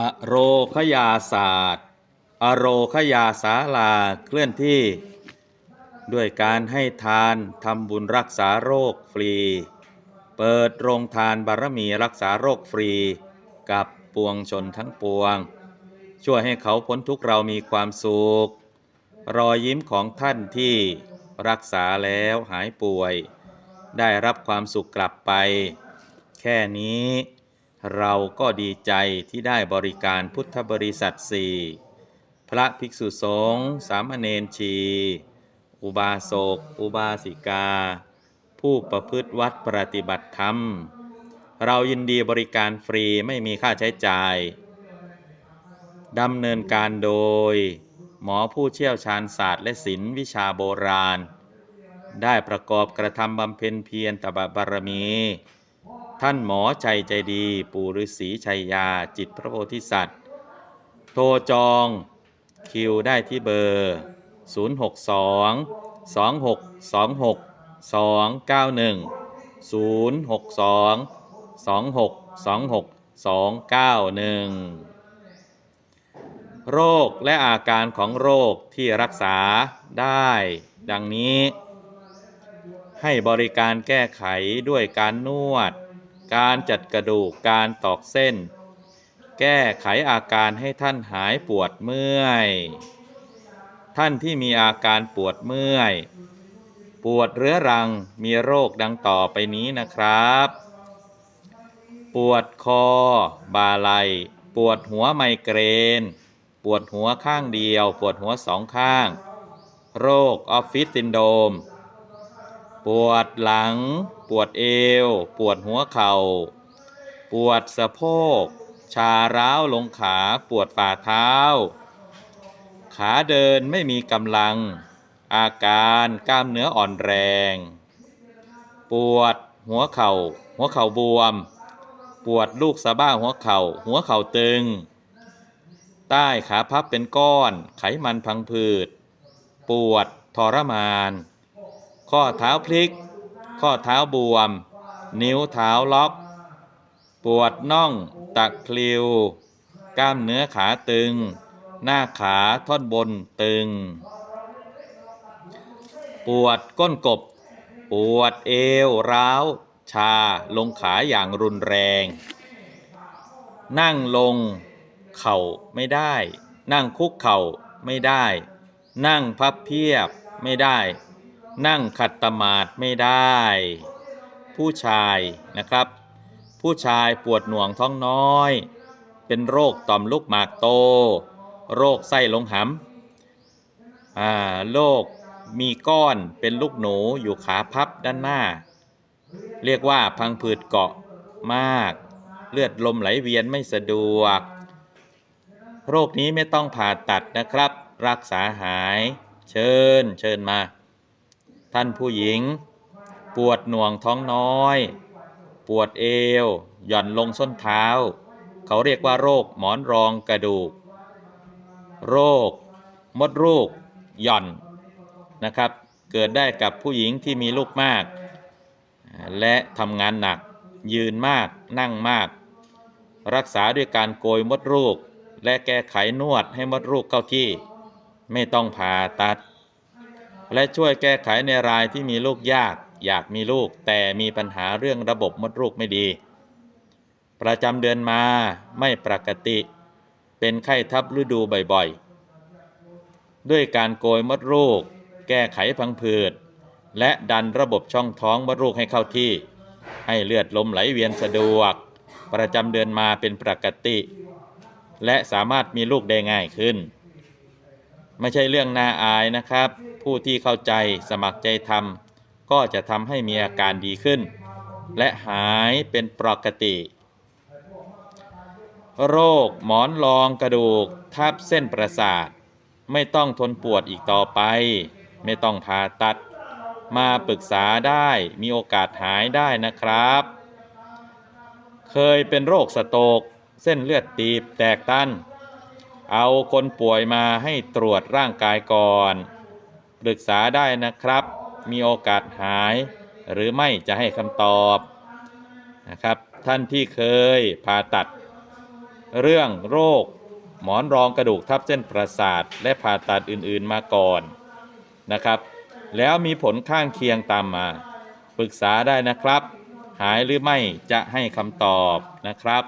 อโรคยาศาสตร์ อโรคยาสาลาเคลื่อนที่ ด้วยการให้ทานทำบุญรักษาโรคฟรี เปิดโรงทานบารมีรักษาโรคฟรี กับปวงชนทั้งปวง ช่วยให้เขาพ้นทุกข์เรามีความสุข รอยยิ้มของท่านที่รักษาแล้วหายป่วย ได้รับความสุขกลับไป แค่นี้ เราก็ดีใจที่ได้บริการพุทธบริษัทสี่พระภิกษุสงฆ์สามเณรชี อุบาสก อุบาสิกา ผู้ประพฤติวัดปฏิบัติธรรม เรายินดีบริการฟรีไม่มีค่าใช้จ่ายดำเนินการโดย หมอผู้เชี่ยวชาญศาสตร์และศิลป์วิชาโบราณ ได้ประกอบกระทำบำเพ็ญเพียรตบะบารมี ท่านหมอใจใจดี ปู่ฤาษีชัยยา จิตพระโพธิสัตว์ โทรจองคิวได้ที่เบอร์ 062 2626 291 062 2626 291 โรคและอาการของโรคที่รักษาได้ ดังนี้ ให้บริการแก้ไขด้วยการนวด การจัดกระดูกการตอกเส้น แก้ไขอาการให้ท่านหายปวดเมื่อย ท่านที่มีอาการปวดเมื่อย ปวดเรื้อรังมีโรคดังต่อไปนี้นะครับ ปวดคอ บาไหลปวดหัวไมเกรน ปวดหัวข้างเดียว ปวดหัวสองข้าง โรคออฟฟิศซินโดรม ปวดหลัง ปวดเอว ปวดหัวเข่า ปวดสะโพก ชาร้าวลงขา ปวดฝ่าเท้า ขาเดินไม่มีกำลัง อาการกล้ามเนื้ออ่อนแรง ปวดหัวเข่า หัวเข่าบวม ปวดลูกสะบ้าหัวเข่า หัวเข่าตึง ใต้ขาพับเป็นก้อน ไขมันพังผืด ปวดทรมาน ข้อเท้าพลิก ข้อเท้าบวม นิ้วเท้าล็อก ปวดน่องตะคริว กล้ามเนื้อขาตึง หน้าขาท่อนบนตึง ปวดก้นกบ ปวดเอวร้าว ชาลงขาอย่างรุนแรง นั่งลง เข่าไม่ได้ นั่งคุกเข่าไม่ได้ นั่งพับเพียบไม่ได้ นั่งขัดตมาดไม่ได้ ผู้ชายนะครับ ผู้ชายปวดหน่วงท้องน้อย เป็นโรคต่อมลูกหมากโต โรคไส้ลงหำโรคมีก้อนเป็นลูกหนูอยู่ขาพับด้านหน้า เรียกว่าพังผืดเกาะมาก เลือดลมไหลเวียนไม่สะดวก โรคนี้ไม่ต้องผ่าตัดนะครับ รักษาหาย เชิญ เชิญมา ท่านผู้หญิง ปวดหน่วงท้องน้อย ปวดเอว หย่อนลงส้นเท้า เขาเรียกว่าโรคหมอนรองกระดูก โรค มดลูก หย่อนนะครับ เกิดได้กับผู้หญิงที่มีลูกมาก และทำงานหนัก ยืนมาก นั่งมาก รักษาด้วยการโกยมดลูก และแก้ไขนวดให้มดลูกเข้าที่ ไม่ต้องผ่าตัด และช่วยแก้ไขในรายที่มีลูกยาก อยากมีลูก แต่มีปัญหาเรื่องระบบมดลูกไม่ดี ประจำเดือนมาไม่ปกติ เป็นไข้ทับฤดูบ่อยๆ ด้วยการโกยมดลูก แก้ไขพังผืด และดันระบบช่องท้องมดลูกให้เข้าที่ ให้เลือดลมไหลเวียนสะดวก ประจำเดือนมาเป็นปกติ และสามารถมีลูกได้ง่ายขึ้น ไม่ใช่เรื่องน่าอายนะครับ ผู้ที่เข้าใจสมัครใจทำก็จะทำให้มีอาการดีขึ้น และหายเป็นปกติ โรคหมอนรองกระดูกทับเส้นประสาท ไม่ต้องทนปวดอีกต่อไป ไม่ต้องผ่าตัด มาปรึกษาได้มีโอกาสหายได้นะครับ เคยเป็นโรคสโตกเส้นเลือดตีบแตกตัน เอาคนป่วยมาให้ตรวจร่างกายก่อน ปรึกษาได้นะครับ มีโอกาสหาย หรือไม่จะให้คำตอบนะครับ ท่านที่เคยผ่าตัด เรื่องโรค หมอนรองกระดูกทับเส้นประสาท และผ่าตัดอื่นๆมาก่อนนะครับ แล้วมีผลข้างเคียงตามมาปรึกษาได้นะครับ หายหรือไม่จะให้คำตอบนะครับ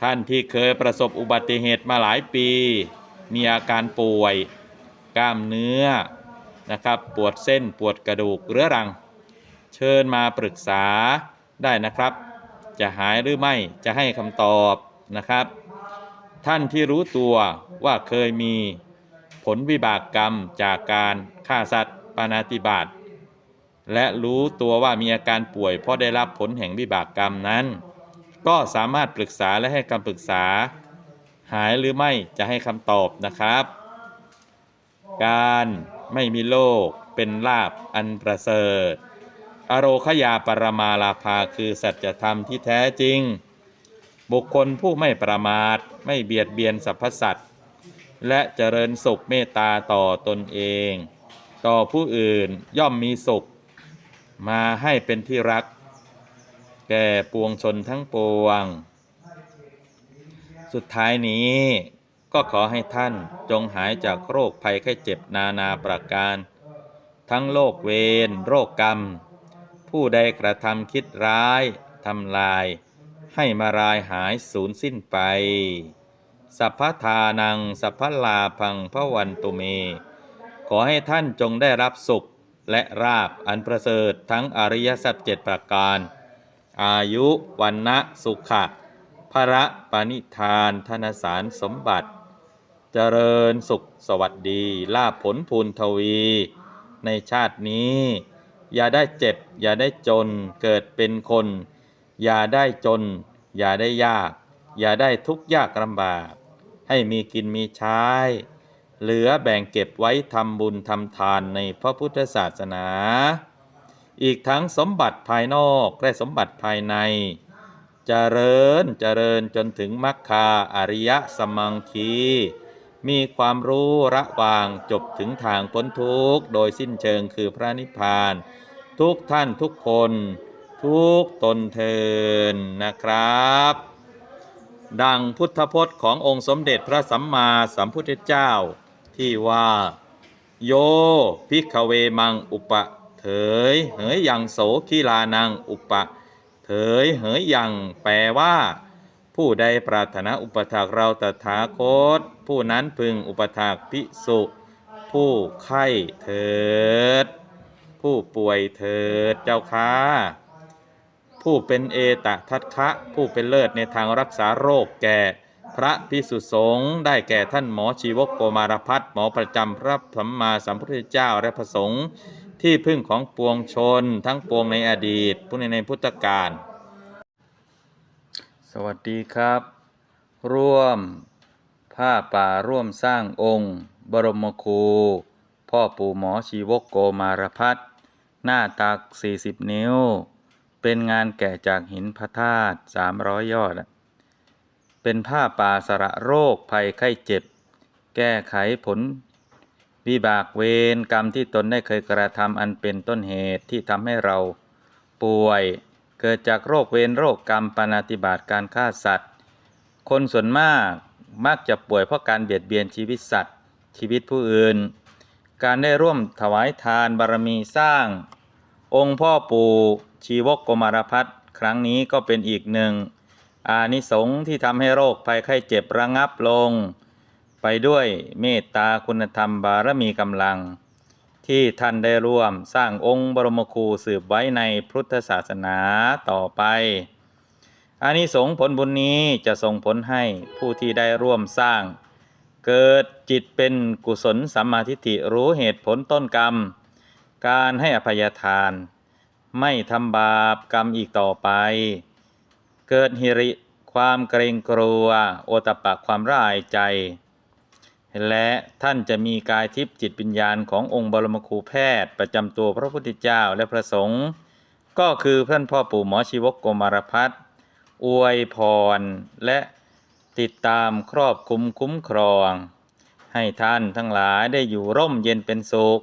ท่านที่เคยประสบอุบัติเหตุมาหลายปี มีอาการป่วย กล้ามเนื้อนะครับปวดเส้นปวดกระดูกเรื้อรัง เชิญมาปรึกษาได้นะครับ จะหายหรือไม่จะให้คำตอบนะครับ ท่านที่รู้ตัวว่าเคยมีผลวิบากกรรมจากการฆ่าสัตว์ปานาติบาตและรู้ตัวว่ามีอาการป่วย เพราะได้รับผลแห่งวิบากกรรมนั้น ก็สามารถปรึกษาและให้คำปรึกษา หายหรือไม่จะให้คำตอบนะครับ การไม่มีโลกเป็นลาบอันประเสริฐ อโรคยาปรมาลาภาคือสัจธรรมที่แท้จริง บุคคลผู้ไม่ประมาทไม่เบียดเบียนสรรพสัตว์และเจริญสุขเมตตาต่อตนเอง ต่อผู้อื่นย่อมมีสุข มาให้เป็นที่รัก แก่ปวงชนทั้งปวง สุดท้ายนี้ ก็ขอให้ท่านจงหายจากโรคภัยไข้เจ็บนานาประการ ทั้งโรคเวรโรคกรรม ผู้ใดกระทำคิดร้ายทำลาย ให้มารายหายสูญสิ้นไป สัพพทานังสัพพลาพังพระวันตุเม ขอให้ท่านจงได้รับสุขและราบอันประเสริฐทั้งอริยสัจเจ็ดประการ อายุวันนะสุขะพระปณิธานธนสารสมบัติ เจริญสุขสวัสดีลาภผลพูนทวี ในชาตินี้ อย่าได้เจ็บ อย่าได้จนเกิดเป็นคน อย่าได้จน อย่าได้ยาก อย่าได้ทุกข์ยากลำบาก ให้มีกินมีใช้ เหลือแบ่งเก็บไว้ทำบุญทำทานในพระพุทธศาสนา อีกทั้งสมบัติภายนอกและสมบัติภายในเจริญเจริญจนถึงมรรคาอริยสมังคี มีความรู้ระวางจบถึงทางพ้นทุกข์โดยสิ้นเชิงคือพระนิพพาน ทุกท่านทุกคน ทุกตนเทินนะครับ ดังพุทธพจน์ขององค์สมเด็จพระสัมมาสัมพุทธเจ้า ที่ว่า โยพิกเวมังอุปะเถยเหยยังโสกีลานังอุปะเถยเหยยังแปลว่า ผู้ใดปรารถนาอุปถากเราตถาคต ผู้นั้นพึงอุปถากภิกษุผู้ไข้เถิด ผู้ป่วยเถิดเจ้าค้า ผู้เป็นเอตทัตคะ ผู้เป็นเลิศในทางรักษาโรคแก่ พระพิสุสงฆ์ได้แก่ท่านหมอชีวกโกมารพัฒนหมอประจำพระสัมมาสัมพุทธเจ้าและพระสงฆ์ที่พึ่งของปวงชนทั้งปวงในอดีตผู้ในในพุทธกาล วัสดีครับ ร่วมผ้าป่าร่วมสร้างองค์ บรมครู พ่อปู่หมอชีวกโกมารพัฒน์หน้าตัก 40 นิ้ว เป็นงานแกะจากหินพระธาตุ300 ยอดอะเป็นผ้าป่าสระโรคภัยไข้เจ็บ แก้ไขผลวิบากเวรกรรมที่ตนได้เคยกระทำอันเป็นต้นเหตุที่ทำให้เราป่วย เกิดจากโรคเวรโรคกรรมปานาติบาตการฆ่าสัตว์ คนส่วนมากมักจะป่วยเพราะการเบียดเบียนชีวิตสัตว์ ชีวิตผู้อื่น การได้ร่วมถวายทานบารมีสร้าง องค์พ่อปู่ชีวกโกมารพัฒครั้งนี้ก็เป็นอีกหนึ่ง อานิสงส์ที่ทำให้โรคภัยไข้เจ็บระงับลง ไปด้วยเมตตาคุณธรรมบารมีกำลัง ที่ท่านได้ร่วมสร้างองค์บรมครูสืบไว้ในพุทธศาสนาต่อไปอานิสงส์ผลบุญนี้จะส่งผลให้ผู้ที่ได้ร่วมสร้าง เกิดจิตเป็นกุศลสัมมาทิฏฐิรู้เหตุผลต้นกรรม การให้อภัยทาน ไม่ทำบาปกรรมอีกต่อไป เกิดหิริความเกรงกลัว โอตปปะความร่ายใจ และท่านจะมีกายทิพย์จิตวิญญาณขององค์บรมครูแพทย์ ประจำตัวพระพุทธเจ้าและพระสงฆ์ก็คือท่านพ่อปู่หมอชีวกโกมารพัฒน์อวยพร และติดตามครอบคุมคุ้มครอง ให้ท่านทั้งหลายได้อยู่ร่มเย็นเป็นสุข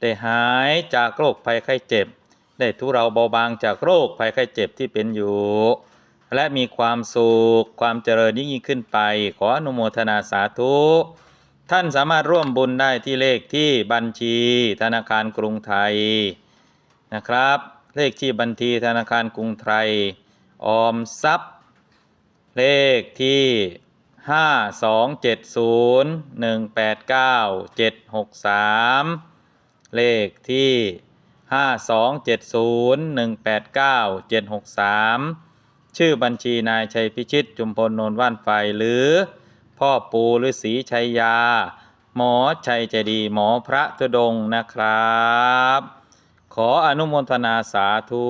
ได้หายจากโรคภัยไข้เจ็บ ได้ทุเราเบาบางจากโรคภัยไข้เจ็บที่เป็นอยู่ และมีความสุขความเจริญยิ่งขึ้นไป ขออนุโมทนาสาธุ ท่านสามารถร่วมบุญได้ที่เลขที่บัญชีธนาคารกรุงไทยนะครับ เลขที่บัญชีธนาคารกรุงไทย ออมทรัพย์ เลขที่ห้าสองเจ็ดศูนย์หนึ่งแปดเก้าเจ็ดหกสามเลขที่ห้าสองเจ็ดศูนย์หนึ่งแปดเก้าเจ็ดหกสามชื่อบัญชีนายชัยพิชิต จุมพลโนนว่านไฟหรือ พ่อปูฤาษีชัยยา หมอชัยใจดี หมอพระตุดงนะครับ ขออนุโมทนาสาธุ